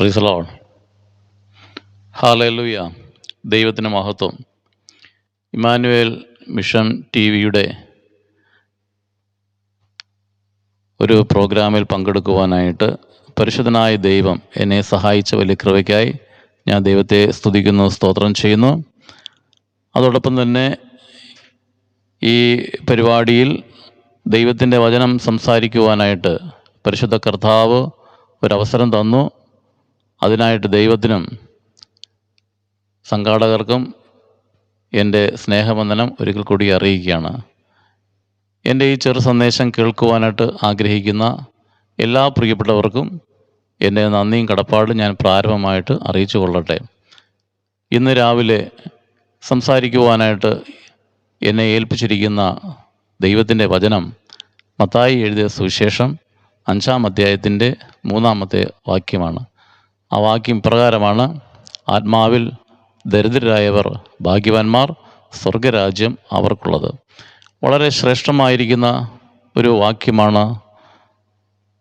പ്രീസലോൺ ഹാലൂയ ദൈവത്തിന് മഹത്വം. ഇമാനുവേൽ മിഷൻ ടി വിയുടെ ഒരു പ്രോഗ്രാമിൽ പങ്കെടുക്കുവാനായിട്ട് പരിശുദ്ധനായ ദൈവം എന്നെ സഹായിച്ച വലിയ കൃപയ്ക്കായി ഞാൻ ദൈവത്തെ സ്തുതിക്കുന്നു സ്തോത്രം ചെയ്യുന്നു. അതോടൊപ്പം തന്നെ ഈ പരിപാടിയിൽ ദൈവത്തിന്റെ വചനം സംസാരിക്കുവാനായിട്ട് പരിശുദ്ധ കർത്താവ് ഒരവസരം തന്നു. അതിനായിട്ട് ദൈവത്തിനും സംഘാടകർക്കും എന്റെ സ്നേഹവന്ദനം ഒരിക്കൽ കൂടി അറിയിക്കുകയാണ്. എന്റെ ഈ ചെറു സന്ദേശം കേൾക്കുവാനായിട്ട് ആഗ്രഹിക്കുന്ന എല്ലാ പ്രിയപ്പെട്ടവർക്കും എന്റെ നന്ദിയും കടപ്പാടും ഞാൻ പ്രാരംഭമായിട്ട് അറിയിച്ചു കൊള്ളട്ടെ. ഇന്ന് രാവിലെ സംസാരിക്കുവാനായിട്ട് എന്നെ ഏൽപ്പിച്ചിരിക്കുന്ന ദൈവത്തിന്റെ വചനം മത്തായി എഴുതിയ സുവിശേഷം അഞ്ചാം അധ്യായത്തിന്റെ മൂന്നാമത്തെ വാക്യമാണ്. ആ വാക്യം പ്രകാരമാണ്. ആത്മാവിൽ ദരിദ്രരായവർ ഭാഗ്യവാന്മാർ സ്വർഗരാജ്യം അവർക്കുള്ളത്. വളരെ ശ്രേഷ്ഠമായിരിക്കുന്ന ഒരു വാക്യമാണ്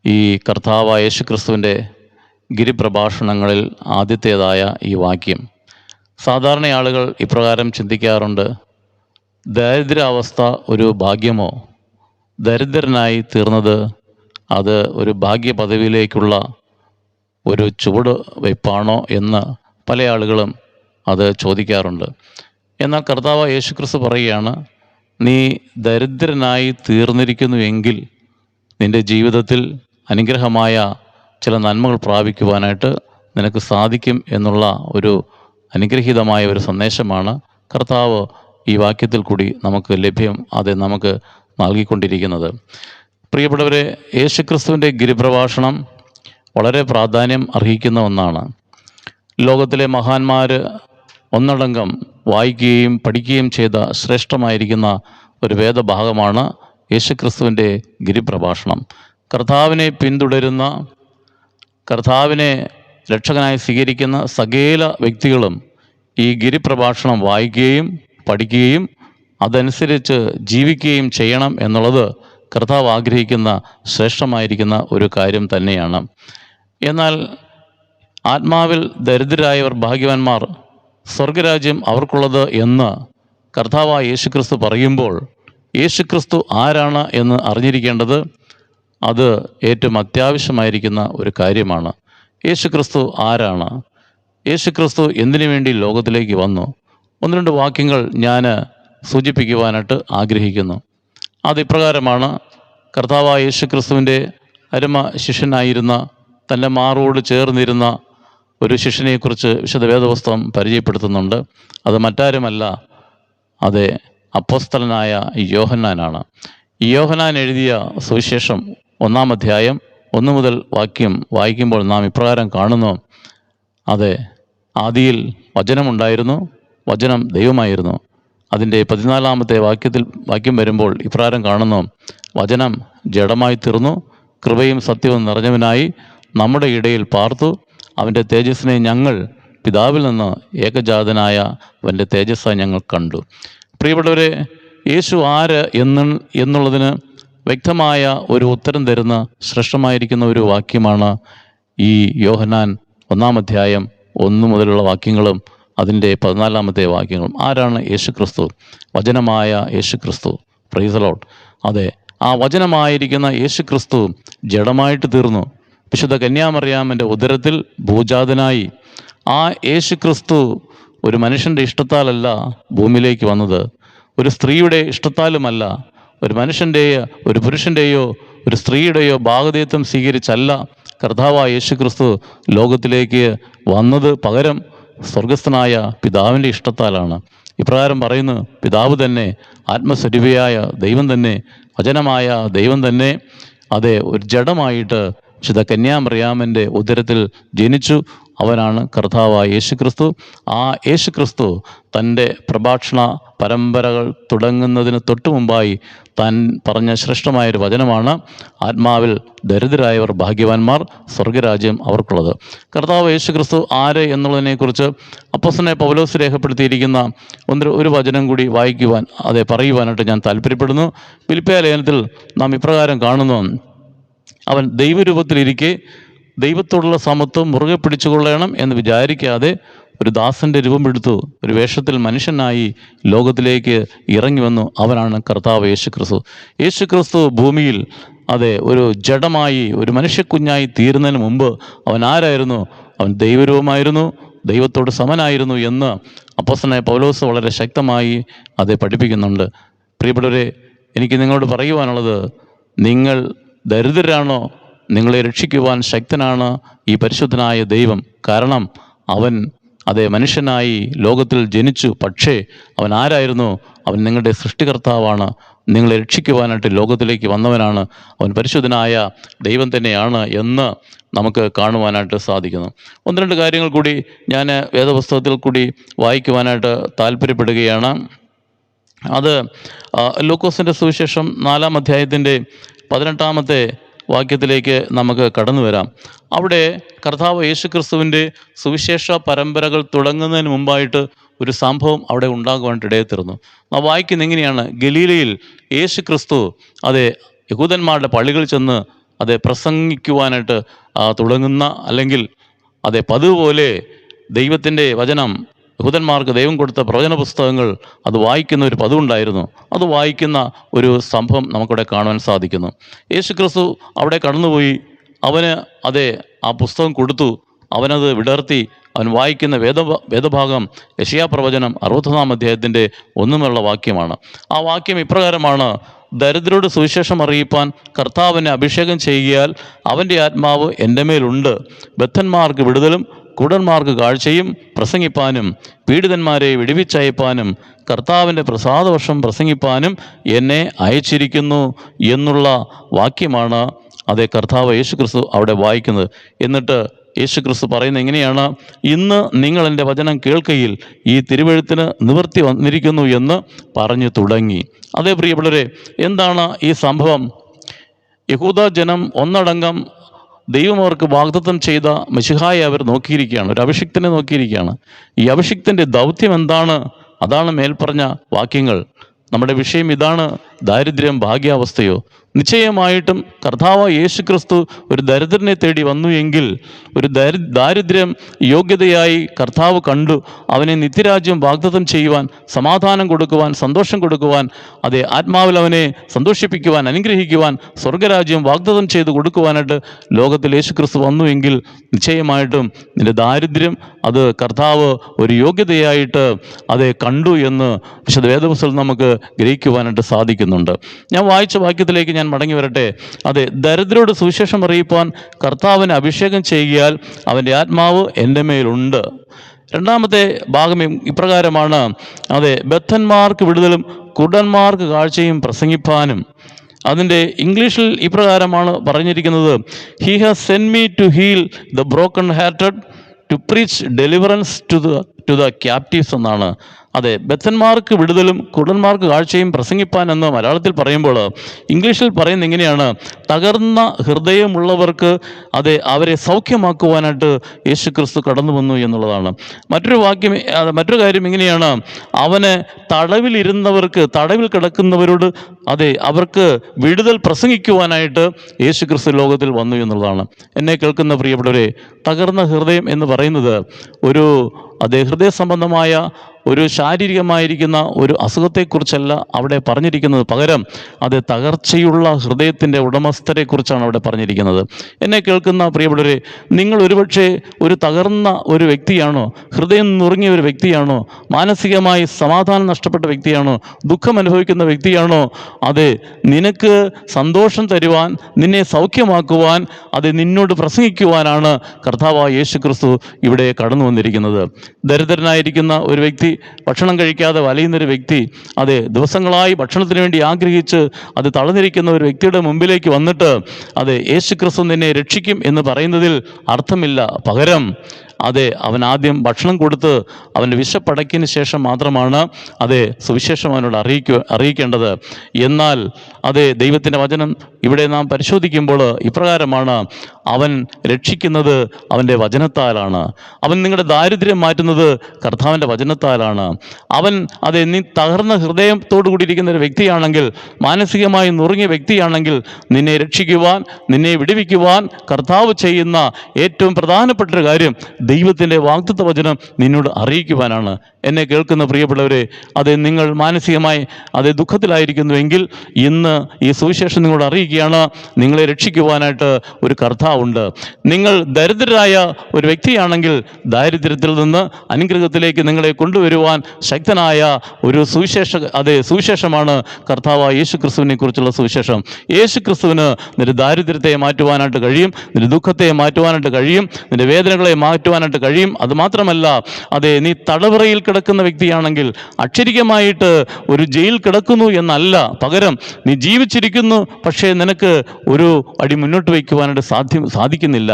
ഈ കർത്താവായ യേശു ക്രിസ്തുവിന്റെ ഗിരിപ്രഭാഷണങ്ങളിൽ ആദ്യത്തേതായ ഈ വാക്യം. സാധാരണ ആളുകൾ ഇപ്രകാരം ചിന്തിക്കാറുണ്ട് ദരിദ്രാവസ്ഥ ഒരു ഭാഗ്യമോ? ദരിദ്രനായി തീർന്നത് അത് ഒരു ഭാഗ്യ പദവിയിലേക്കുള്ള ഒരു ചുവട് വയ്പ്പാണോ എന്ന് പല ആളുകളും അത് ചോദിക്കാറുണ്ട്. എന്നാൽ കർത്താവ് യേശുക്രിസ്തു പറയുകയാണ് നീ ദരിദ്രനായി തീർന്നിരിക്കുന്നുവെങ്കിൽ നിന്റെ ജീവിതത്തിൽ അനുഗ്രഹമായ ചില നന്മകൾ പ്രാപിക്കുവാനായിട്ട് നിനക്ക് സാധിക്കും എന്നുള്ള ഒരു അനുഗ്രഹീതമായ ഒരു സന്ദേശമാണ് കർത്താവ് ഈ വാക്യത്തിൽ കൂടി നമുക്ക് ലഭ്യം അത് നമുക്ക് നൽകിക്കൊണ്ടിരിക്കുന്നത്. പ്രിയപ്പെട്ടവരെ യേശുക്രിസ്തുവിന്റെ ഗിരിപ്രഭാഷണം വളരെ പ്രാധാന്യം അർഹിക്കുന്ന ഒന്നാണ്. ലോകത്തിലെ മഹാന്മാർ ഒന്നടങ്കം വായിക്കുകയും പഠിക്കുകയും ചെയ്ത ശ്രേഷ്ഠമായിരിക്കുന്ന ഒരു വേദഭാഗമാണ് യേശുക്രിസ്തുവിന്റെ ഗിരിപ്രഭാഷണം. കർത്താവിനെ പിന്തുടരുന്ന കർത്താവിനെ രക്ഷകനായി സ്വീകരിക്കുന്ന സകേല വ്യക്തികളും ഈ ഗിരിപ്രഭാഷണം വായിക്കുകയും പഠിക്കുകയും അതനുസരിച്ച് ജീവിക്കുകയും ചെയ്യണം എന്നുള്ളത് കർത്താവ് ആഗ്രഹിക്കുന്ന ശ്രേഷ്ഠമായിരിക്കുന്ന ഒരു കാര്യം തന്നെയാണ്. എന്നാൽ ആത്മാവിൽ ദരിദ്രരായവർ ഭാഗ്യവാന്മാർ സ്വർഗരാജ്യം അവർക്കുള്ളത് എന്ന് കർത്താവായ യേശുക്രിസ്തു പറയുമ്പോൾ യേശുക്രിസ്തു ആരാണ് എന്ന് അറിഞ്ഞിരിക്കേണ്ടത് അത് ഏറ്റവും അത്യാവശ്യമായിരിക്കുന്ന ഒരു കാര്യമാണ്. യേശുക്രിസ്തു ആരാണ്? യേശുക്രിസ്തു എന്തിനു വേണ്ടി ലോകത്തിലേക്ക് വന്നു? ഒന്ന് രണ്ട് വാക്യങ്ങൾ ഞാൻ സൂചിപ്പിക്കുവാനായിട്ട് ആഗ്രഹിക്കുന്നു. അത് കർത്താവായ കർത്താവായ യേശുക്രിസ്തുവിന്റെ അരുമ ശിഷ്യനായിരുന്ന തന്റെ മാറോട് ചേർന്നിരുന്ന ഒരു ശിഷ്യനെക്കുറിച്ച് വിശുദ്ധ വേദപുസ്തകം പരിചയപ്പെടുത്തുന്നുണ്ട്. അത് മറ്റാരുമല്ല അതെ അപ്പോസ്തലനായ യോഹന്നാനാണ്. യോഹന്നാൻ എഴുതിയ സുവിശേഷം ഒന്നാം അധ്യായം ഒന്ന് മുതൽ വാക്യം വായിക്കുമ്പോൾ നാം ഇപ്രകാരം കാണുന്നു. അതെ ആദിയിൽ വചനമുണ്ടായിരുന്നു വചനം ദൈവമായിരുന്നു. അതിന്റെ പതിനാലാമത്തെ വാക്യത്തിൽ വാക്യം വരുമ്പോൾ ഇപ്രകാരം കാണുന്നു. വചനം ജഡമായി തീർന്നു കൃപയും സത്യവും നിറഞ്ഞവനായി നമ്മുടെ ഇടയിൽ പാർത്തു. അവന്റെ തേജസ്സിനെ ഞങ്ങൾ പിതാവിൽ നിന്ന് ഏകജാതനായ അവന്റെ തേജസ്സായി ഞങ്ങൾ കണ്ടു. പ്രിയപ്പെട്ടവരെ യേശു ആര് എന്ന് എന്നുള്ളതിന് വ്യക്തമായ ഒരു ഉത്തരം തരുന്ന ശ്രേഷ്ഠമായിരിക്കുന്ന ഒരു വാക്യമാണ് ഈ യോഹനാൻ ഒന്നാം അധ്യായം ഒന്ന് മുതലുള്ള വാക്യങ്ങളും അതിന്റെ പതിനാലാമത്തെ വാക്യങ്ങളും ആരാണ് യേശുക്രിസ്തു? വചനമായ യേശുക്രിസ്തു. പ്രൈസലോട്ട് അതെ ആ വചനമായിരിക്കുന്ന യേശുക്രിസ്തു ജഡമായിട്ട് തീർന്നു. വിശുദ്ധ കന്യാമറിയാമന്റെ ഉദരത്തിൽ ഭൂജാതനായി. ആ യേശുക്രിസ്തു ഒരു മനുഷ്യന്റെ ഇഷ്ടത്താലല്ല ഭൂമിയിലേക്ക് വന്നത്. ഒരു സ്ത്രീയുടെ ഇഷ്ടത്താലുമല്ല. ഒരു മനുഷ്യന്റെയോ ഒരു പുരുഷന്റെയോ ഒരു സ്ത്രീയുടെയോ ഭാഗതീയത്വം സ്വീകരിച്ചല്ല കർത്താവായ യേശുക്രിസ്തു ലോകത്തിലേക്ക് വന്നത് പകരം സ്വർഗസ്ഥനായ പിതാവിന്റെ ഇഷ്ടത്താലാണ്. ഇപ്രകാരം പറയുന്നു പിതാവ് തന്നെ ആത്മസ്വരൂപിയായ ദൈവം തന്നെ വചനമായ ദൈവം തന്നെ അതെ ഒരു ജഡമായിട്ട് വിശുദ്ധ കന്യാമറിയാമന്റെ ഉദരത്തിൽ ജനിച്ചു. അവനാണ് കർത്താവായ യേശുക്രിസ്തു. ആ യേശുക്രിസ്തു തന്റെ പ്രഭാഷണ പരമ്പരകൾ തുടങ്ങുന്നതിന് തൊട്ടു മുമ്പായി താൻ പറഞ്ഞ ശ്രേഷ്ഠമായൊരു വചനമാണ് ആത്മാവിൽ ദരിദ്രരായവർ ഭാഗ്യവാന്മാർ സ്വർഗരാജ്യം അവർക്കുള്ളത്. കർത്താവ് യേശു ക്രിസ്തു ആര് എന്നുള്ളതിനെക്കുറിച്ച് അപ്പസനെ പൗലോസ് രേഖപ്പെടുത്തിയിരിക്കുന്ന ഒന്ന് ഒരു വചനം കൂടി വായിക്കുവാൻ അതെ പറയുവാനായിട്ട് ഞാൻ താല്പര്യപ്പെടുന്നു പിലിപ്പയ ലേഖനത്തിൽ നാം ഇപ്രകാരം കാണുന്നു. അവൻ ദൈവരൂപത്തിലിരിക്കെ ദൈവത്തോടുള്ള സമത്വം മുറുകെ പിടിച്ചുകൊള്ളണം എന്ന് വിചാരിക്കാതെ ഒരു ദാസന്റെ രൂപമെടുത്തു ഒരു വേഷത്തിൽ മനുഷ്യനായി ലോകത്തിലേക്ക് ഇറങ്ങി വന്നു അവനാണ് കർത്താവ് യേശു ക്രിസ്തു യേശു ക്രിസ്തു ഭൂമിയിൽ അതെ ഒരു ജഡമായി ഒരു മനുഷ്യക്കുഞ്ഞായി തീരുന്നതിന് മുമ്പ് അവൻ ആരായിരുന്നു? അവൻ ദൈവരൂപമായിരുന്നു ദൈവത്തോട് സമനായിരുന്നു എന്ന് അപ്പോസ്തലനായ പൗലോസ് വളരെ ശക്തമായി അതെ പഠിപ്പിക്കുന്നുണ്ട്. പ്രിയപ്പെട്ടവരെ എനിക്ക് നിങ്ങളോട് പറയുവാനുള്ളത് നിങ്ങൾ ദരിദ്രരാണോ? നിങ്ങളെ രക്ഷിക്കുവാൻ ശക്തനാണ് ഈ പരിശുദ്ധനായ ദൈവം. കാരണം അവൻ അതേ മനുഷ്യനായി ലോകത്തിൽ ജനിച്ചു. പക്ഷേ അവൻ ആരായിരുന്നു? അവൻ നിങ്ങളുടെ സൃഷ്ടികർത്താവാണ്. നിങ്ങളെ രക്ഷിക്കുവാനായിട്ട് ലോകത്തിലേക്ക് വന്നവനാണ്. അവൻ പരിശുദ്ധനായ ദൈവം തന്നെയാണ് എന്ന് നമുക്ക് കാണുവാനായിട്ട് സാധിക്കുന്നു. ഒന്ന് രണ്ട് കാര്യങ്ങൾ കൂടി ഞാൻ വേദപുസ്തകത്തിൽ കൂടി വായിക്കുവാനായിട്ട് താല്പര്യപ്പെടുകയാണ്. അത് ലൂക്കോസിന്റെ സുവിശേഷം നാലാം അധ്യായത്തിന്റെ പതിനെട്ടാമത്തെ വാക്യത്തിലേക്ക് നമുക്ക് കടന്നു വരാം. അവിടെ കർത്താവ് യേശുക്രിസ്തുവിന്റെ സുവിശേഷ പരമ്പരകൾ തുടങ്ങുന്നതിന് മുമ്പായിട്ട് ഒരു സംഭവം അവിടെ ഉണ്ടാകുവാനായിട്ട് ഇടയത്തിരുന്നു ആ വായിക്കുന്ന എങ്ങനെയാണ്? ഗലീലയിൽ യേശു ക്രിസ്തു അതെ യഹൂദന്മാരുടെ പള്ളികളിൽ ചെന്ന് അതെ പ്രസംഗിക്കുവാനായിട്ട് തുടങ്ങുന്ന അല്ലെങ്കിൽ അതെ പതിവ് പോലെ ദൈവത്തിന്റെ വചനം യഹൂദന്മാർക്ക് ദൈവം കൊടുത്ത പ്രവചന പുസ്തകങ്ങൾ അത് വായിക്കുന്ന ഒരു പതിവുണ്ടായിരുന്നു. അത് വായിക്കുന്ന ഒരു സംഭവം നമുക്കിവിടെ കാണുവാൻ സാധിക്കുന്നു. യേശു ക്രിസ്തു അവിടെ കടന്നുപോയി. അവന് അതെ ആ പുസ്തകം കൊടുത്തു. അവനത് വിടർത്തി. അവൻ വായിക്കുന്ന വേദ വേദഭാഗം യശയാ പ്രവചനം അറുപത്തൊന്നാം അധ്യായത്തിന്റെ ഒന്നുമുള്ള വാക്യമാണ്. ആ വാക്യം ഇപ്രകാരമാണ്. ദരിദ്രരോട് സുവിശേഷം അറിയിപ്പാൻ കർത്താവിനെ അഭിഷേകം ചെയ്യുകയാൽ അവന്റെ ആത്മാവ് എന്റെ മേലുണ്ട്. ബദ്ധന്മാർക്ക് വിടുതലും കുടന്മാർക്ക് കാഴ്ചയും പ്രസംഗിപ്പാനും പീഡിതന്മാരെ വിടുവിച്ചയപ്പാനും കർത്താവിന്റെ പ്രസാദവർഷം പ്രസംഗിപ്പാനും എന്നെ അയച്ചിരിക്കുന്നു എന്നുള്ള വാക്യമാണ് അതേ കർത്താവ് യേശുക്രിസ്തു അവിടെ വായിക്കുന്നത്. എന്നിട്ട് യേശുക്രിസ്തു പറയുന്നത് എങ്ങനെയാണ്? ഇന്ന് നിങ്ങൾ എന്റെ വചനം കേൾക്കയിൽ ഈ തിരുവഴുത്തിന് നിവർത്തി വന്നിരിക്കുന്നു എന്ന് പറഞ്ഞു തുടങ്ങി. അതേ പ്രിയപ്പെട്ടവരെ എന്താണ് ഈ സംഭവം? യഹൂദ ജനം ഒന്നടങ്കം ദൈവം അവർക്ക് വാഗ്ദത്തം ചെയ്ത മിശിഹായെ അവർ നോക്കിയിരിക്കുകയാണ് ഒരു അഭിഷിക്തനെ നോക്കിയിരിക്കുകയാണ്. ഈ അഭിഷിക്തന്റെ ദൗത്യം എന്താണ്? അതാണ് മേൽപ്പറഞ്ഞ വാക്യങ്ങൾ. നമ്മുടെ വിഷയം ഇതാണ്. ദാരിദ്ര്യം ഭാഗ്യാവസ്ഥയോ? നിശ്ചയമായിട്ടും കർത്താവ് യേശു ക്രിസ്തു ഒരു ദരിദ്രനെ തേടി വന്നു എങ്കിൽ ഒരു ദരി ദാരിദ്ര്യം യോഗ്യതയായി കർത്താവ് കണ്ടു. അവനെ നിത്യരാജ്യം വാഗ്ദത്തം ചെയ്യുവാൻ സമാധാനം കൊടുക്കുവാൻ സന്തോഷം കൊടുക്കുവാൻ അതേ ആത്മാവിൽ അവനെ സന്തോഷിപ്പിക്കുവാൻ അനുഗ്രഹിക്കുവാൻ സ്വർഗരാജ്യം വാഗ്ദത്തം ചെയ്ത് കൊടുക്കുവാനായിട്ട് ലോകത്തിൽ യേശു ക്രിസ്തു വന്നു എങ്കിൽ നിശ്ചയമായിട്ടും നിന്റെ ദാരിദ്ര്യം അത് കർത്താവ് ഒരു യോഗ്യതയായിട്ട് അതെ കണ്ടു എന്ന് വിശുദ്ധ വേദപുസ്തകം നമുക്ക് ഗ്രഹിക്കുവാനായിട്ട് സാധിക്കുന്നുണ്ട് ഞാൻ വായിച്ച വാക്യത്തിലേക്ക് ഞാൻ മടങ്ങി വരട്ടെ. അതെ ദരിദ്രരോട് സുവിശേഷം അറിയിപ്പാൻ കർത്താവിനെ അഭിഷേകം ചെയ്യുകയാൽ അവന്റെ ആത്മാവ് എന്റെ മേലുണ്ട് രണ്ടാമത്തെ ഭാഗം ഇപ്രകാരമാണ് അതെ ബദ്ധന്മാർക്ക് വിടുതലും കുടന്മാർക്ക് കാഴ്ചയും പ്രസംഗിപ്പാനും. അതിന്റെ ഇംഗ്ലീഷിൽ ഇപ്രകാരമാണ് പറഞ്ഞിരിക്കുന്നത് he has sent me to heal the broken hearted to preach deliverance to the to the captives എന്നാണ്. അതെ ബദ്ധന്മാർക്ക് വിടുതലും കുടന്മാർക്ക് കാഴ്ചയും പ്രസംഗിപ്പാൻ എന്ന് മലയാളത്തിൽ പറയുമ്പോൾ ഇംഗ്ലീഷിൽ പറയുന്ന എങ്ങനെയാണ് തകർന്ന ഹൃദയമുള്ളവർക്ക് അതെ അവരെ സൗഖ്യമാക്കുവാനായിട്ട് യേശു ക്രിസ്തു കടന്നു വന്നു എന്നുള്ളതാണ്. മറ്റൊരു വാക്യം മറ്റൊരു കാര്യം ഇങ്ങനെയാണ്. അവനെ തടവിലിരുന്നവർക്ക് തടവിൽ കിടക്കുന്നവരോട് അതെ അവർക്ക് വിടുതൽ പ്രസംഗിക്കുവാനായിട്ട് യേശു ക്രിസ്തു ലോകത്തിൽ വന്നു എന്നുള്ളതാണ്. എന്നെ കേൾക്കുന്ന പ്രിയപ്പെട്ടവരെ തകർന്ന ഹൃദയം എന്ന് പറയുന്നത് ഒരു അതെ ഹൃദയ സംബന്ധമായ ഒരു ശാരീരികമായിരിക്കുന്ന ഒരു അസുഖത്തെക്കുറിച്ചല്ല അവിടെ പറഞ്ഞിരിക്കുന്നത്. പകരം അത് തകർച്ചയുള്ള ഹൃദയത്തിന്റെ ഉടമസ്ഥരെക്കുറിച്ചാണ് അവിടെ പറഞ്ഞിരിക്കുന്നത്. എന്നെ കേൾക്കുന്ന പ്രിയപ്പെട്ടവരെ നിങ്ങൾ ഒരുപക്ഷെ ഒരു തകർന്ന ഒരു വ്യക്തിയാണോ ഹൃദയം നുറുങ്ങിയ ഒരു വ്യക്തിയാണോ മാനസികമായി സമാധാനം നഷ്ടപ്പെട്ട വ്യക്തിയാണോ ദുഃഖം അനുഭവിക്കുന്ന വ്യക്തിയാണോ അതെ നിനക്ക് സന്തോഷം തരുവാൻ നിന്നെ സൗഖ്യമാക്കുവാൻ അത് നിന്നോട് പ്രസംഗിക്കുവാനാണ് കർത്താവായ യേശു ക്രിസ്തു ഇവിടെ കടന്നു വന്നിരിക്കുന്നത് ദരിദ്രനായിരിക്കുന്ന ഒരു വ്യക്തി ഭക്ഷണം കഴിക്കാതെ വലയുന്നൊരു വ്യക്തി അതെ ദിവസങ്ങളായി ഭക്ഷണത്തിന് വേണ്ടി ആഗ്രഹിച്ച് അത് തളർന്നിരിക്കുന്ന ഒരു വ്യക്തിയുടെ മുമ്പിലേക്ക് വന്നിട്ട് അതെ യേശുക്രിസ്തു നിന്നെ രക്ഷിക്കും എന്ന് പറയുന്നതിൽ അർത്ഥമില്ല. പകരം അതെ അവൻ ആദ്യം ഭക്ഷണം കൊടുത്ത് അവന്റെ വിശപ്പടക്കിന് ശേഷം മാത്രമാണ് അതെ സുവിശേഷം അവനോട് അറിയിക്കുക അറിയിക്കേണ്ടത്. എന്നാൽ അതെ ദൈവത്തിന്റെ വചനം ഇവിടെ നാം പരിശോധിക്കുമ്പോൾ ഇപ്രകാരമാണ്. അവൻ രക്ഷിക്കുന്നത് അവന്റെ വചനത്താലാണ്. അവൻ നിങ്ങളുടെ ദാരിദ്ര്യം മാറ്റുന്നത് കർത്താവിന്റെ വചനത്താലാണ്. അവൻ അതെ നീ തകർന്ന ഹൃദയത്തോടു കൂടിയിരിക്കുന്ന ഒരു വ്യക്തിയാണെങ്കിൽ മാനസികമായി നുറുങ്ങിയ വ്യക്തിയാണെങ്കിൽ നിന്നെ രക്ഷിക്കുവാൻ നിന്നെ വിടുവിക്കുവാൻ കർത്താവ് ചെയ്യുന്ന ഏറ്റവും പ്രധാനപ്പെട്ട ഒരു കാര്യം ദൈവത്തിന്റെ വാക്തത്വ വചനം നിന്നോട് അറിയിക്കുവാനാണ് എന്നെ കേൾക്കുന്ന പ്രിയപ്പെട്ടവരെ അത് നിങ്ങൾ മാനസികമായി അത് ദുഃഖത്തിലായിരിക്കുന്നുവെങ്കിൽ ഇന്ന് ഈ സുവിശേഷം നിങ്ങളോട് അറിയിക്കുകയാണ് നിങ്ങളെ രക്ഷിക്കുവാനായിട്ട് ഒരു കർത്താവുണ്ട്. നിങ്ങൾ ദരിദ്രരായ ഒരു വ്യക്തിയാണെങ്കിൽ ദാരിദ്ര്യത്തിൽ നിന്ന് അനുഗ്രഹത്തിലേക്ക് നിങ്ങളെ കൊണ്ടുവരുവാൻ ശക്തനായ ഒരു സുവിശേഷ അതെ സുവിശേഷമാണ് കർത്താവ് യേശു ക്രിസ്തുവിനെ കുറിച്ചുള്ള സുവിശേഷം. യേശു ക്രിസ്തുവിന് നിന്റെ ദാരിദ്ര്യത്തെ മാറ്റുവാനായിട്ട് കഴിയും നിന്റെ ദുഃഖത്തെ മാറ്റുവാനായിട്ട് കഴിയും നിന്റെ വേദനകളെ മാറ്റുവാനായിട്ട് കഴിയും. അത് മാത്രമല്ല അതെ നീ തടവറയിൽ കിടക്കുന്ന വ്യക്തിയാണെങ്കിൽ അക്ഷരികമായിട്ട് ഒരു ജയിൽ കിടക്കുന്നു എന്നല്ല പകരം നീ ജീവിച്ചിരിക്കുന്നു പക്ഷേ നിനക്ക് ഒരു അടി മുന്നോട്ട് വയ്ക്കുവാനായിട്ട് സാധ്യം സാധിക്കുന്നില്ല.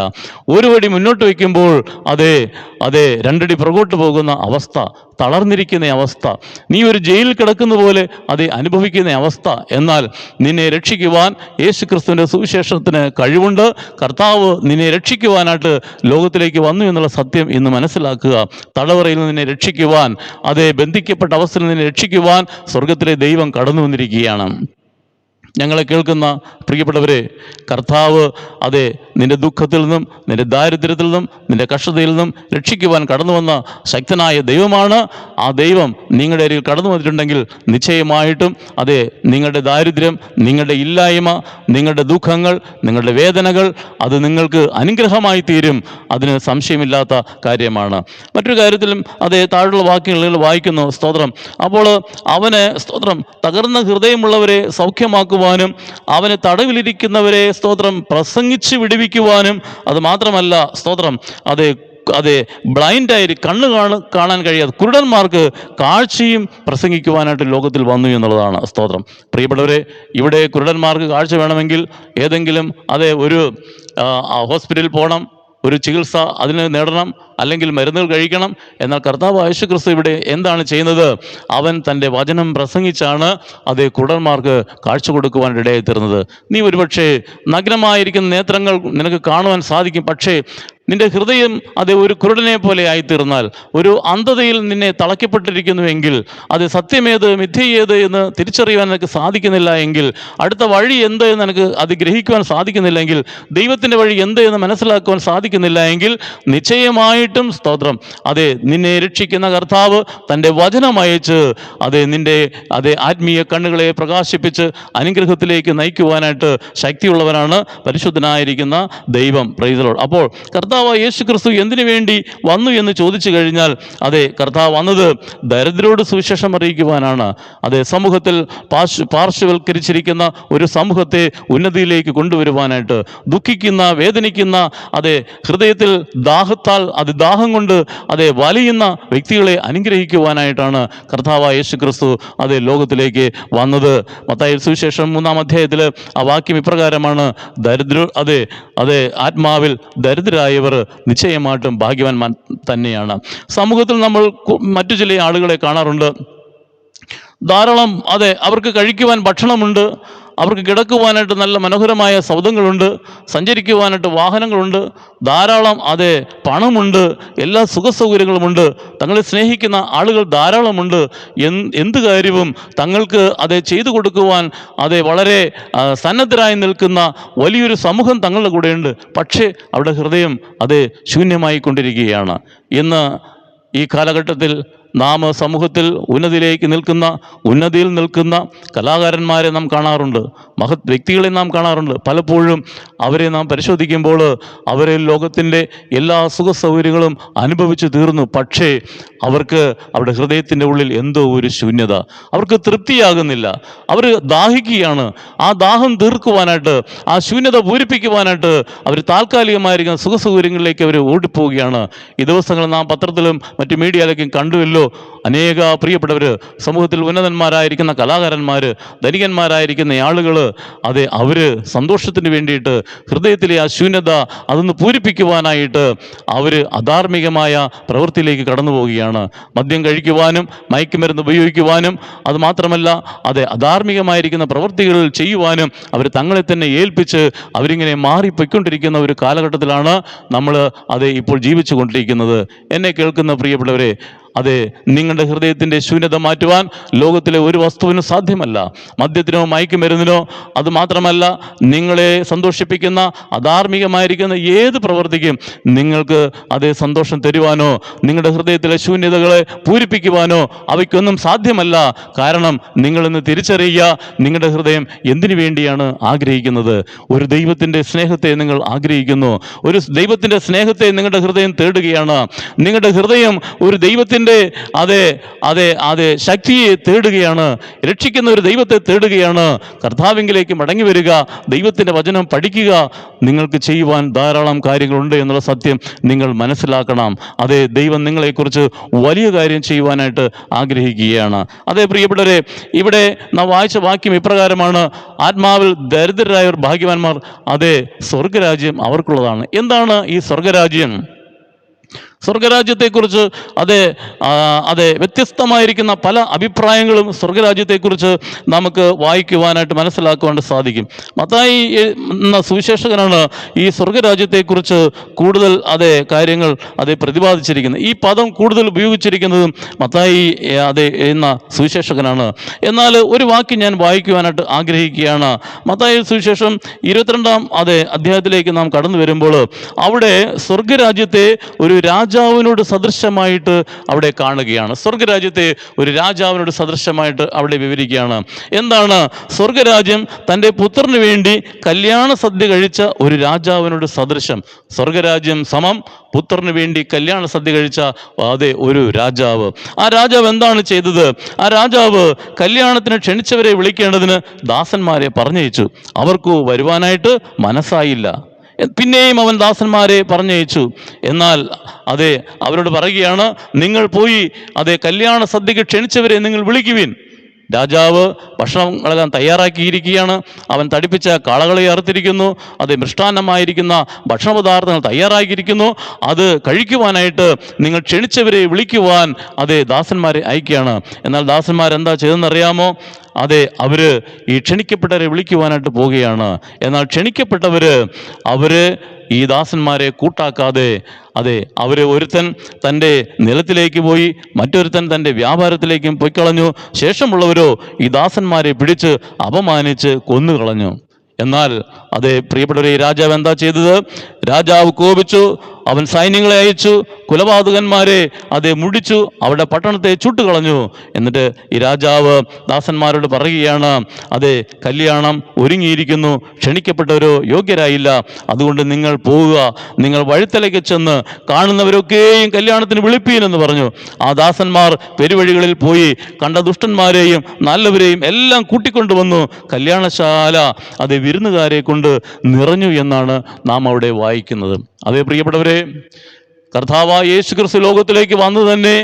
ഒരു അടി മുന്നോട്ട് വയ്ക്കുമ്പോൾ അതെ അതെ രണ്ടടി പുറകോട്ട് പോകുന്ന അവസ്ഥ തളർന്നിരിക്കുന്ന അവസ്ഥ നീ ഒരു ജയിലിൽ കിടക്കുന്ന പോലെ അത് അനുഭവിക്കുന്ന അവസ്ഥ എന്നാൽ നിന്നെ രക്ഷിക്കുവാൻ യേശു ക്രിസ്തുവിന്റെ സുവിശേഷത്തിന് കഴിവുണ്ട്. കർത്താവ് നിന്നെ രക്ഷിക്കുവാനായിട്ട് ലോകത്തിലേക്ക് വന്നു എന്നുള്ള സത്യം ഇന്ന് മനസ്സിലാക്കുക. തടവറയിൽ നിന്നെ നിന്നെ രക്ഷിക്കുവാൻ അതെ ബന്ധിക്കപ്പെട്ട അവസ്ഥയിൽ നിന്ന് രക്ഷിക്കുവാൻ സ്വർഗത്തിലെ ദൈവം കടന്നു വന്നിരിക്കുകയാണ്. ഞങ്ങളെ കേൾക്കുന്ന പ്രിയപ്പെട്ടവരെ കർത്താവ് അതെ നിന്റെ ദുഃഖത്തിൽ നിന്നും നിന്റെ ദാരിദ്ര്യത്തിൽ നിന്നും നിന്റെ കഷ്ടതയിൽ നിന്നും രക്ഷിക്കുവാൻ കടന്നു വന്ന ശക്തനായ ദൈവമാണ്. ആ ദൈവം നിങ്ങളുടെ അരികിൽ കടന്നു വന്നിട്ടുണ്ടെങ്കിൽ നിശ്ചയമായിട്ടും അതെ നിങ്ങളുടെ ദാരിദ്ര്യം നിങ്ങളുടെ ഇല്ലായ്മ നിങ്ങളുടെ ദുഃഖങ്ങൾ നിങ്ങളുടെ വേദനകൾ അത് നിങ്ങൾക്ക് അനുഗ്രഹമായി തീരും. അതിന് സംശയമില്ലാത്ത കാര്യമാണ്. മറ്റൊരു കാര്യത്തിലും അതേ താഴെയുള്ള വാക്യങ്ങളിൽ വായിക്കുന്നു സ്തോത്രം. അപ്പോൾ അവനെ സ്തോത്രം തകർന്ന ഹൃദയമുള്ളവരെ സൗഖ്യമാക്കുവാനും അവനെ തടവിലിരിക്കുന്നവരെ സ്തോത്രം പ്രസംഗിച്ച് വിടുവിക്കുവാനും അത് മാത്രമല്ല സ്തോത്രം അത് അതെ ബ്ലൈൻഡായി കണ്ണ് കാണു കാണാൻ കഴിയാതെ കുരുടന്മാർക്ക് കാഴ്ചയും പ്രസംഗിക്കുവാനായിട്ട് ലോകത്തിൽ വന്നു എന്നുള്ളതാണ് സ്തോത്രം. പ്രിയപ്പെട്ടവരെ ഇവിടെ കുരുടന്മാർക്ക് കാഴ്ച വേണമെങ്കിൽ ഏതെങ്കിലും അതെ ഒരു ഹോസ്പിറ്റലിൽ പോകണം ഒരു ചികിത്സ അതിന് നേടണം അല്ലെങ്കിൽ മരുന്നുകൾ കഴിക്കണം എന്നാൽ കർത്താവ് യേശു ക്രിസ്തു ഇവിടെ എന്താണ് ചെയ്യുന്നത്? അവൻ തന്റെ വചനം പ്രസംഗിച്ചാണ് അത് കുടന്മാർക്ക് കാഴ്ച കൊടുക്കുവാൻ ഇടയായി തീർന്നത്. നീ ഒരുപക്ഷെ നഗ്നമായിരിക്കുന്ന നേത്രങ്ങൾ നിനക്ക് കാണുവാൻ സാധിക്കും. പക്ഷേ നിന്റെ ഹൃദയം അത് ഒരു കുരുടനെ പോലെ ആയിത്തീർന്നാൽ ഒരു അന്ധതയിൽ നിന്നെ തളയ്ക്കപ്പെട്ടിരിക്കുന്നുവെങ്കിൽ അത് സത്യമേത് മിഥ്യയേത് എന്ന് തിരിച്ചറിയുവാൻ നിനക്ക് സാധിക്കുന്നില്ല എങ്കിൽ അടുത്ത വഴി എന്ത് എന്ന് നിനക്ക് അത് ഗ്രഹിക്കുവാൻ സാധിക്കുന്നില്ലെങ്കിൽ ദൈവത്തിന്റെ വഴി എന്ത് എന്ന് മനസ്സിലാക്കുവാൻ സാധിക്കുന്നില്ല എങ്കിൽ നിശ്ചയമായിട്ടും സ്തോത്രം. അതെ നിന്നെ രക്ഷിക്കുന്ന കർത്താവ് തന്റെ വചനം അയച്ച് അതെ നിന്റെ അതെ ആത്മീയ കണ്ണുകളെ പ്രകാശിപ്പിച്ച് അനുഗ്രഹത്തിലേക്ക് നയിക്കുവാനായിട്ട് ശക്തിയുള്ളവനാണ് പരിശുദ്ധനായിരിക്കുന്ന ദൈവം. പ്രൈതലോട് അപ്പോൾ കർത്താവ് യേശു ക്രിസ്തു എന്തിനു വേണ്ടി വന്നു എന്ന് ചോദിച്ചു കഴിഞ്ഞാൽ അതെ കർത്താവ് വന്നത് ദരിദ്രരോട് സുവിശേഷം അറിയിക്കുവാനാണ്. അതെ സമൂഹത്തിൽ പാർശ് പാർശ്വവൽക്കരിച്ചിരിക്കുന്ന ഒരു സമൂഹത്തെ ഉന്നതിയിലേക്ക് കൊണ്ടുവരുവാനായിട്ട് ദുഃഖിക്കുന്ന വേദനിക്കുന്ന അതെ ഹൃദയത്തിൽ ദാഹത്താൽ അത് ദാഹം കൊണ്ട് അതെ വലിയുന്ന വ്യക്തികളെ അനുഗ്രഹിക്കുവാനായിട്ടാണ് കർത്താവ് യേശു ക്രിസ്തു അതെ ലോകത്തിലേക്ക് വന്നത്. മത്തായി സുവിശേഷം മൂന്നാം അധ്യായത്തിൽ ആ വാക്യം ഇപ്രകാരമാണ് ദരിദ്ര അതെ അതെ ആത്മാവിൽ ദരിദ്രരായവർ നിശ്ചയമായിട്ടും ഭാഗ്യവാന്മാർ തന്നെയാണ്. സമൂഹത്തിൽ നമ്മൾ മറ്റു ചില ആളുകളെ കാണാറുണ്ട്. ധാരാളം അതെ അവർക്ക് കഴിക്കുവാൻ ഭക്ഷണമുണ്ട്. അവർക്ക് കിടക്കുവാനായിട്ട് നല്ല മനോഹരമായ സൗദങ്ങളുണ്ട് സഞ്ചരിക്കുവാനായിട്ട് വാഹനങ്ങളുണ്ട് ധാരാളം അതെ പണമുണ്ട് എല്ലാ സുഖസൗകര്യങ്ങളുമുണ്ട്. തങ്ങളെ സ്നേഹിക്കുന്ന ആളുകൾ ധാരാളമുണ്ട്. എന്ത് കാര്യവും തങ്ങൾക്ക് അതെ ചെയ്തു കൊടുക്കുവാൻ അതെ വളരെ സന്നദ്ധരായി നിൽക്കുന്ന വലിയൊരു സമൂഹം തങ്ങളുടെ കൂടെയുണ്ട്. പക്ഷേ അവിടെ ഹൃദയം അതെ ശൂന്യമായിക്കൊണ്ടിരിക്കുകയാണ്. ഇന്ന് ഈ കാലഘട്ടത്തിൽ നാം സമൂഹത്തിൽ ഉന്നതിയിലേക്ക് നിൽക്കുന്ന ഉന്നതിയിൽ നിൽക്കുന്ന കലാകാരന്മാരെ നാം കാണാറുണ്ട്. മഹത് വ്യക്തികളെ നാം കാണാറുണ്ട്. പലപ്പോഴും അവരെ നാം പരിശോധിക്കുമ്പോൾ അവരെ ലോകത്തിന്റെ എല്ലാ സുഖ സൗകര്യങ്ങളും അനുഭവിച്ചു തീർന്നു. പക്ഷേ അവർക്ക് അവരുടെ ഹൃദയത്തിന്റെ ഉള്ളിൽ എന്തോ ഒരു ശൂന്യത. അവർക്ക് തൃപ്തിയാകുന്നില്ല. അവർ ദാഹിക്കുകയാണ്. ആ ദാഹം തീർക്കുവാനായിട്ട് ആ ശൂന്യത പൂരിപ്പിക്കുവാനായിട്ട് അവർ താൽക്കാലികമായിരിക്കുന്ന സുഖ സൗകര്യങ്ങളിലേക്ക് അവർ ഓടിപ്പോവുകയാണ്. ഈ ദിവസങ്ങൾ നാം പത്രത്തിലും മറ്റു മീഡിയയിലേക്കും കണ്ടുവല്ലോ. അനേക പ്രിയപ്പെട്ടവർ സമൂഹത്തിൽ ഉന്നതന്മാരായിരിക്കുന്ന കലാകാരന്മാർ ധനികന്മാരായിരിക്കുന്ന ആളുകൾ അതെ അവർ സന്തോഷത്തിന് വേണ്ടിയിട്ട് ഹൃദയത്തിലെ ആ ശൂന്യത അതൊന്ന് പൂരിപ്പിക്കുവാനായിട്ട് അവർ അധാർമികമായ പ്രവൃത്തിയിലേക്ക് കടന്നു പോവുകയാണ്. മദ്യം കഴിക്കുവാനും മയക്കുമരുന്ന് ഉപയോഗിക്കുവാനും അത് മാത്രമല്ല അതെ അധാർമികമായിരിക്കുന്ന പ്രവൃത്തികൾ ചെയ്യുവാനും അവർ തങ്ങളെ തന്നെ ഏൽപ്പിച്ച് അവരിങ്ങനെ മാറിപ്പോയിക്കൊണ്ടിരിക്കുന്ന ഒരു കാലഘട്ടത്തിലാണ് നമ്മൾ അതെ ഇപ്പോൾ ജീവിച്ചു കൊണ്ടിരിക്കുന്നത് എന്നെ കേൾക്കുന്ന പ്രിയപ്പെട്ടവരെ അതെ നിങ്ങളുടെ ഹൃദയത്തിന്റെ ശൂന്യത മാറ്റുവാൻ ലോകത്തിലെ ഒരു വസ്തുവിനും സാധ്യമല്ല. മദ്യത്തിനോ മയക്കുമരുന്നിനോ അത് മാത്രമല്ല നിങ്ങളെ സന്തോഷിപ്പിക്കുന്ന അധാർമികമായിരിക്കുന്ന ഏത് പ്രവൃത്തിക്കും നിങ്ങൾക്ക് അതേ സന്തോഷം തരുവാനോ നിങ്ങളുടെ ഹൃദയത്തിലെ ശൂന്യതകളെ പൂരിപ്പിക്കുവാനോ അവയ്ക്കൊന്നും സാധ്യമല്ല. കാരണം നിങ്ങളിന്ന് തിരിച്ചറിയുക നിങ്ങളുടെ ഹൃദയം എന്തിനു വേണ്ടിയാണ് ആഗ്രഹിക്കുന്നത്? ഒരു ദൈവത്തിന്റെ സ്നേഹത്തെ നിങ്ങൾ ആഗ്രഹിക്കുന്നു. ഒരു ദൈവത്തിന്റെ സ്നേഹത്തെ നിങ്ങളുടെ ഹൃദയം തേടുകയാണ്. നിങ്ങളുടെ ഹൃദയം ഒരു ദൈവത്തിന്റെ അതെ അതെ അതെ ശക്തിയെ തേടുകയാണ് രക്ഷിക്കുന്ന ഒരു ദൈവത്തെ തേടുകയാണ്. കർത്താവിങ്കിലേക്ക് മടങ്ങി വരിക ദൈവത്തിന്റെ വചനം പഠിക്കുക നിങ്ങൾക്ക് ചെയ്യുവാൻ ധാരാളം കാര്യങ്ങളുണ്ട് എന്നുള്ള സത്യം നിങ്ങൾ മനസ്സിലാക്കണം. അതെ ദൈവം നിങ്ങളെക്കുറിച്ച് വലിയ കാര്യം ചെയ്യുവാനായിട്ട് ആഗ്രഹിക്കുകയാണ്. അതെ പ്രിയപ്പെട്ടവരെ ഇവിടെ നാം വായിച്ച വാക്യം ഇപ്രകാരമാണ് ആത്മാവിൽ ദരിദ്രരായവർ ഭാഗ്യവാന്മാർ അതെ സ്വർഗരാജ്യം അവർക്കുള്ളതാണ്. എന്താണ് ഈ സ്വർഗരാജ്യം സ്വർഗരാജ്യത്തെക്കുറിച്ച് അതെ അതെ വ്യത്യസ്തമായിരിക്കുന്ന പല അഭിപ്രായങ്ങളും സ്വർഗരാജ്യത്തെക്കുറിച്ച് നമുക്ക് വായിക്കുവാനായിട്ട് മനസ്സിലാക്കുവാൻ സാധിക്കും. മത്തായി എന്ന സുവിശേഷകനാണ് ഈ സ്വർഗരാജ്യത്തെക്കുറിച്ച് കൂടുതൽ അതെ കാര്യങ്ങൾ അതെ പ്രതിപാദിച്ചിരിക്കുന്നത്. ഈ പദം കൂടുതൽ ഉപയോഗിച്ചിരിക്കുന്നതും മത്തായി അതെ എന്ന സുവിശേഷകനാണ്. എന്നാൽ ഒരു വാക്ക് ഞാൻ വായിക്കുവാനായിട്ട് ആഗ്രഹിക്കുകയാണ്. മത്തായി സുവിശേഷം ഇരുപത്തിരണ്ടാം അതെ അധ്യായത്തിലേക്ക് നാം കടന്നു വരുമ്പോൾ അവിടെ സ്വർഗരാജ്യത്തെ ഒരു രാജാവിനോട് സദൃശമായിട്ട് അവിടെ കാണുകയാണ്. സ്വർഗരാജ്യത്തെ ഒരു രാജാവിനോട് സദൃശമായിട്ട് അവിടെ വിവരിക്കുകയാണ്. എന്താണ്? സ്വർഗരാജ്യം തന്റെ പുത്രന് വേണ്ടി കല്യാണ സദ്യ കഴിച്ച ഒരു രാജാവിനോട് സദൃശം. സ്വർഗരാജ്യം സമം പുത്രന് വേണ്ടി കല്യാണ സദ്യ കഴിച്ച അതെ ഒരു രാജാവ്. ആ രാജാവ് എന്താണ് ചെയ്തത്? ആ രാജാവ് കല്യാണത്തിന് ക്ഷണിച്ചവരെ വിളിക്കേണ്ടതിന് ദാസന്മാരെ പറഞ്ഞയച്ചു. അവർക്ക് വരുവാനായിട്ട് മനസ്സായില്ല. പിന്നെയും അവൻ ദാസന്മാരെ പറഞ്ഞയച്ചു. എന്നാൽ അതെ അവരോട് പറയുകയാണ് നിങ്ങൾ പോയി അതെ കല്യാണ സദ്യക്ക് ക്ഷണിച്ചവരെ നിങ്ങൾ വിളിക്കുവിൻ. രാജാവ് ഭക്ഷണം കളകാൻ തയ്യാറാക്കിയിരിക്കുകയാണ്. അവൻ തടിപ്പിച്ച കാളകളെ അറുത്തിരിക്കുന്നു. അത് മൃഷ്ടാന്നമായിരിക്കുന്ന ഭക്ഷണ പദാർത്ഥങ്ങൾ തയ്യാറാക്കിയിരിക്കുന്നു. അത് കഴിക്കുവാനായിട്ട് നിങ്ങൾ ക്ഷണിച്ചവരെ വിളിക്കുവാൻ അതേ ദാസന്മാരെ അയക്കുകയാണ്. എന്നാൽ ദാസന്മാരെന്താ ചെയ്തെന്നറിയാമോ അതെ അവർ ഈ ക്ഷണിക്കപ്പെട്ടവരെ വിളിക്കുവാനായിട്ട് പോവുകയാണ്. എന്നാൽ ക്ഷണിക്കപ്പെട്ടവര് അവർ ഈ ദാസന്മാരെ കൂട്ടാക്കാതെ അതെ അവരെ ഒരുത്തൻ തന്റെ നിലത്തിലേക്ക് പോയി മറ്റൊരുത്തൻ തന്റെ വ്യാപാരത്തിലേക്കും കളഞ്ഞു ശേഷമുള്ളവരോ ഈ ദാസന്മാരെ പിടിച്ച് അപമാനിച്ച് കൊന്നുകളഞ്ഞു. എന്നാൽ അതെ പ്രിയപ്പെട്ടവരെ രാജാവ് എന്താ ചെയ്തത്? രാജാവ് കോപിച്ചു. അവൻ സൈന്യങ്ങളെ അയച്ചു കുലപാതകന്മാരെ അതെ മുടിച്ചു അവിടെ പട്ടണത്തെ ചുട്ടുകളഞ്ഞു. എന്നിട്ട് ഈ രാജാവ് ദാസന്മാരോട് പറയുകയാണ് അതെ കല്യാണം ഒരുങ്ങിയിരിക്കുന്നു ക്ഷണിക്കപ്പെട്ടവരോ യോഗ്യരായില്ല. അതുകൊണ്ട് നിങ്ങൾ പോവുക. നിങ്ങൾ വഴിത്തലയ്ക്ക് ചെന്ന് കാണുന്നവരൊക്കെയും കല്യാണത്തിന് വിളിപ്പീനെന്ന് പറഞ്ഞു. ആ ദാസന്മാർ പെരുവഴികളിൽ പോയി കണ്ട ദുഷ്ടന്മാരെയും നല്ലവരെയും എല്ലാം കൂട്ടിക്കൊണ്ടുവന്നു. കല്യാണശാല അത് വിരുന്നുകാരെ കൊണ്ട് നിറഞ്ഞു എന്നാണ് നാം അവിടെ വായിക്കുന്നത്. അതേ പ്രിയപ്പെട്ടവരെ കർത്താവായ യേശു ക്രിസ്തു ലോകത്തിലേക്ക് വന്നു തന്നെ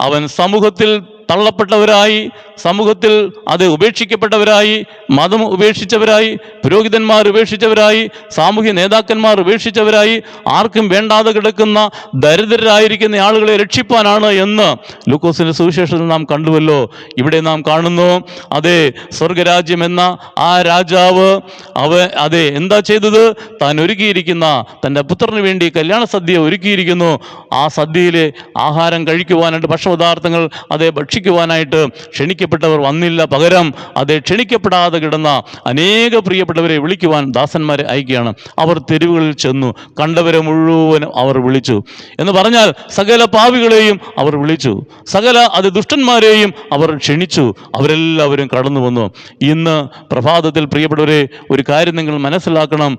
അവൻ സമൂഹത്തിൽ തള്ളപ്പെട്ടവരായി സമൂഹത്തിൽ അത് ഉപേക്ഷിക്കപ്പെട്ടവരായി മതം ഉപേക്ഷിച്ചവരായി പുരോഹിതന്മാർ ഉപേക്ഷിച്ചവരായി സാമൂഹ്യ നേതാക്കന്മാർ ഉപേക്ഷിച്ചവരായി ആർക്കും വേണ്ടാതെ കിടക്കുന്ന ദരിദ്രരായിരിക്കുന്ന ആളുകളെ രക്ഷിപ്പാനാണ് എന്ന് ലൂക്കോസിന്റെ സുവിശേഷത്തിൽ നാം കണ്ടുവല്ലോ. ഇവിടെ നാം കാണുന്നു അതെ സ്വർഗരാജ്യം എന്ന ആ രാജാവ് അവ അതെ എന്താ ചെയ്തത്? താൻ ഒരുക്കിയിരിക്കുന്ന തന്റെ പുത്രന് വേണ്ടി കല്യാണ സദ്യ ഒരുക്കിയിരിക്കുന്നു. ആ സദ്യയിലെ ആഹാരം കഴിക്കുവാനായിട്ട് ഭക്ഷണപദാർത്ഥങ്ങൾ അതെ ഭക്ഷിക്കുവാനായിട്ട് ക്ഷണിക്കപ്പെട്ടവർ വന്നില്ല. പകരം അത് ക്ഷണിക്കപ്പെടാതെ കിടന്ന അനേക പ്രിയപ്പെട്ടവരെ വിളിക്കുവാൻ ദാസന്മാരെ അയക്കുകയാണ്. അവർ തെരുവുകളിൽ ചെന്നു. കണ്ടവരെ മുഴുവനും അവർ വിളിച്ചു. എന്ന് പറഞ്ഞാൽ സകല പാവികളെയും അവർ വിളിച്ചു. സകല അത് ദുഷ്ടന്മാരെയും അവർ ക്ഷണിച്ചു. അവരെല്ലാവരും കടന്നു വന്നു ഇന്ന് പ്രഭാതത്തിൽ പ്രിയപ്പെട്ടവരെ ഒരു കാര്യം നിങ്ങൾ മനസ്സിലാക്കണം.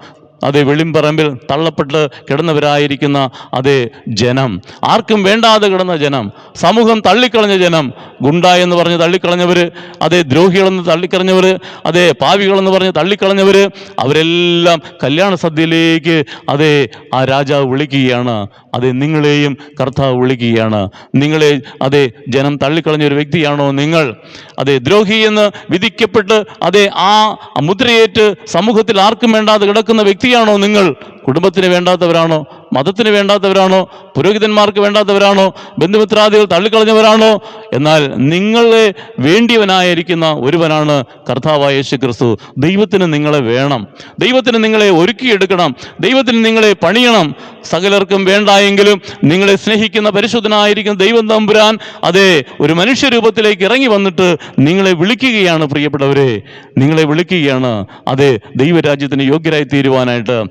അതേ വെളിമ്പറമ്പിൽ തള്ളപ്പെട്ട് കിടന്നവരായിരിക്കുന്ന അതേ ജനം. ആർക്കും വേണ്ടാതെ കിടന്ന ജനം. സമൂഹം തള്ളിക്കളഞ്ഞ ജനം. ഗുണ്ട എന്ന് പറഞ്ഞ് തള്ളിക്കളഞ്ഞവർ അതേ ദ്രോഹികളെന്ന് തള്ളിക്കളഞ്ഞവർ അതേ പാവികളെന്ന് പറഞ്ഞ് തള്ളിക്കളഞ്ഞവർ അവരെല്ലാം കല്യാണ സദ്യയിലേക്ക് അതേ ആ രാജാവ് വിളിക്കുകയാണ്. അതേ നിങ്ങളെയും കർത്താവ് വിളിക്കുകയാണ്. നിങ്ങളെ അതേ ജനം തള്ളിക്കളഞ്ഞ ഒരു വ്യക്തിയാണോ നിങ്ങൾ? അതേ ദ്രോഹി എന്ന് വിധിക്കപ്പെട്ട് അതേ ആ മുദ്രയേറ്റ് സമൂഹത്തിൽ ആർക്കും വേണ്ടാതെ കിടക്കുന്ന വ്യക്തിയാണോ നിങ്ങൾ? കുടുംബത്തിന് വേണ്ടാത്തവരാണോ? മതത്തിന് വേണ്ടാത്തവരാണോ? പുരോഹിതന്മാർക്ക് വേണ്ടാത്തവരാണോ? ബന്ധുമിത്രാദികൾ തള്ളിക്കളഞ്ഞവരാണോ? എന്നാൽ നിങ്ങളെ വേണ്ടിയവനായിരിക്കുന്ന ഒരുവനാണ് കർത്താവായ യേശു ക്രിസ്തു ദൈവത്തിന് നിങ്ങളെ വേണം. ദൈവത്തിന് നിങ്ങളെ ഒരുക്കിയെടുക്കണം. ദൈവത്തിന് നിങ്ങളെ പണിയണം. സകലർക്കും വേണ്ടായെങ്കിലും നിങ്ങളെ സ്നേഹിക്കുന്ന പരിശുദ്ധനായിരിക്കുന്ന ദൈവം തമ്പുരാൻ അതെ ഒരു മനുഷ്യരൂപത്തിലേക്ക് ഇറങ്ങി വന്നിട്ട് നിങ്ങളെ വിളിക്കുകയാണ് പ്രിയപ്പെട്ടവരെ. നിങ്ങളെ വിളിക്കുകയാണ്. അതെ ദൈവരാജ്യത്തിന് യോഗ്യരായി തീരുവാനായിട്ട്.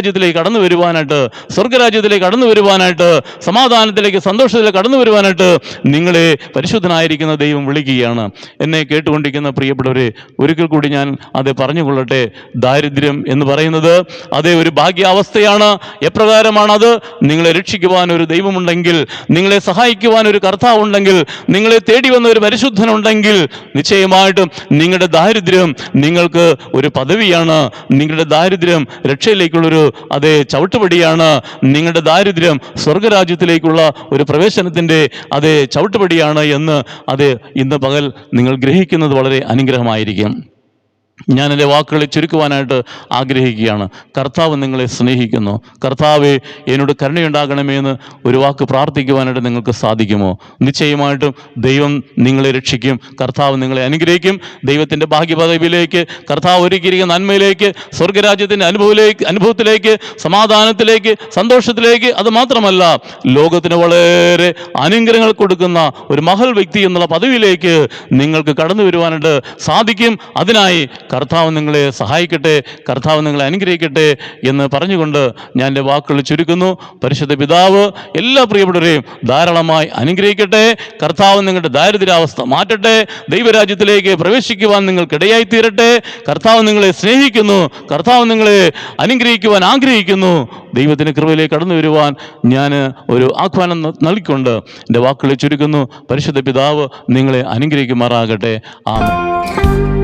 ദൈവരാജ്യത്തിലേക്ക് കടന്നു വരുവാനായിട്ട് സ്വർഗരാജ്യത്തിലേക്ക് കടന്നു വരുവാനായിട്ട് സമാധാനത്തിലേക്ക് സന്തോഷത്തിലേക്ക് കടന്നു വരുവാനായിട്ട് നിങ്ങളെ പരിശുദ്ധനായിരിക്കുന്ന ദൈവം വിളിക്കുകയാണ്. എന്നെ കേട്ടുകൊണ്ടിരിക്കുന്ന പ്രിയപ്പെട്ടവരെ ഒരിക്കൽ കൂടി ഞാൻ അത് പറഞ്ഞുകൊള്ളട്ടെ. ദാരിദ്ര്യം എന്ന് പറയുന്നത് അതേ ഒരു ഭാഗ്യാവസ്ഥയാണ്. എപ്രകാരമാണത് നിങ്ങളെ രക്ഷിക്കുവാൻ ഒരു ദൈവമുണ്ടെങ്കിൽ നിങ്ങളെ സഹായിക്കുവാൻ ഒരു കർത്താവ് ഉണ്ടെങ്കിൽ നിങ്ങളെ തേടി വന്ന ഒരു പരിശുദ്ധനുണ്ടെങ്കിൽ നിശ്ചയമായിട്ടും നിങ്ങളുടെ ദാരിദ്ര്യം നിങ്ങൾക്ക് ഒരു പദവിയാണ്. നിങ്ങളുടെ ദാരിദ്ര്യം രക്ഷയിലേക്കുള്ളൊരു അതേ ചവിട്ടുപടിയാണ് നിങ്ങളുടെ ദാരിദ്ര്യം സ്വർഗരാജ്യത്തിലേക്കുള്ള ഒരു പ്രവേശനത്തിന്റെ അതെ ചവിട്ടുപടിയാണ് എന്ന് അത് ഇന്ന് പകൽ നിങ്ങൾ ഗ്രഹിക്കുന്നത് വളരെ അനുഗ്രഹമായിരിക്കും. ഞാൻ എന്റെ വാക്കുകളെ ചുരുക്കുവാനായിട്ട് ആഗ്രഹിക്കുകയാണ്. കർത്താവ് നിങ്ങളെ സ്നേഹിക്കുന്നു. കർത്താവെ എന്നോട് കരുണയുണ്ടാകണമേ എന്ന് ഒരു വാക്ക് പ്രാർത്ഥിക്കുവാനായിട്ട് നിങ്ങൾക്ക് സാധിക്കുമോ? നിശ്ചയമായിട്ടും ദൈവം നിങ്ങളെ രക്ഷിക്കും. കർത്താവ് നിങ്ങളെ അനുഗ്രഹിക്കും. ദൈവത്തിന്റെ ഭാഗ്യപദവിയിലേക്ക് കർത്താവ് ഒരുക്കിയിരിക്കുന്ന നന്മയിലേക്ക് സ്വർഗരാജ്യത്തിന്റെ അനുഭവത്തിലേക്ക് അനുഭവത്തിലേക്ക് സമാധാനത്തിലേക്ക് സന്തോഷത്തിലേക്ക് അത് മാത്രമല്ല ലോകത്തിന് വളരെ അനുഗ്രഹങ്ങൾ കൊടുക്കുന്ന ഒരു മഹൽ വ്യക്തി എന്നുള്ള പദവിയിലേക്ക് നിങ്ങൾക്ക് കടന്നു വരുവാനായിട്ട് സാധിക്കും. അതിനായി കർത്താവ് നിങ്ങളെ സഹായിക്കട്ടെ കർത്താവ് നിങ്ങളെ അനുഗ്രഹിക്കട്ടെ എന്ന് പറഞ്ഞുകൊണ്ട് ഞാൻ എന്റെ വാക്കുകൾ ചുരുക്കുന്നു. പരിശുദ്ധ പിതാവ് എല്ലാ പ്രിയപ്പെട്ടവരെയും ധാരാളമായി അനുഗ്രഹിക്കട്ടെ കർത്താവ് നിങ്ങളുടെ ദാരിദ്ര്യാവസ്ഥ മാറ്റട്ടെ ദൈവരാജ്യത്തിലേക്ക് പ്രവേശിക്കുവാൻ നിങ്ങൾക്കിടയായി തീരട്ടെ കർത്താവ് നിങ്ങളെ സ്നേഹിക്കുന്നു കർത്താവ് നിങ്ങളെ അനുഗ്രഹിക്കുവാൻ ആഗ്രഹിക്കുന്നു. ദൈവത്തിന്റെ കൃപയിലേക്ക് കടന്നു വരുവാൻ ഞാൻ ഒരു ആഹ്വാനം നൽകിക്കൊണ്ട് എന്റെ വാക്കുകളെ ചുരുക്കുന്നു. പരിശുദ്ധ പിതാവ് നിങ്ങളെ അനുഗ്രഹിക്കുമാറാകട്ടെ. ആമേൻ.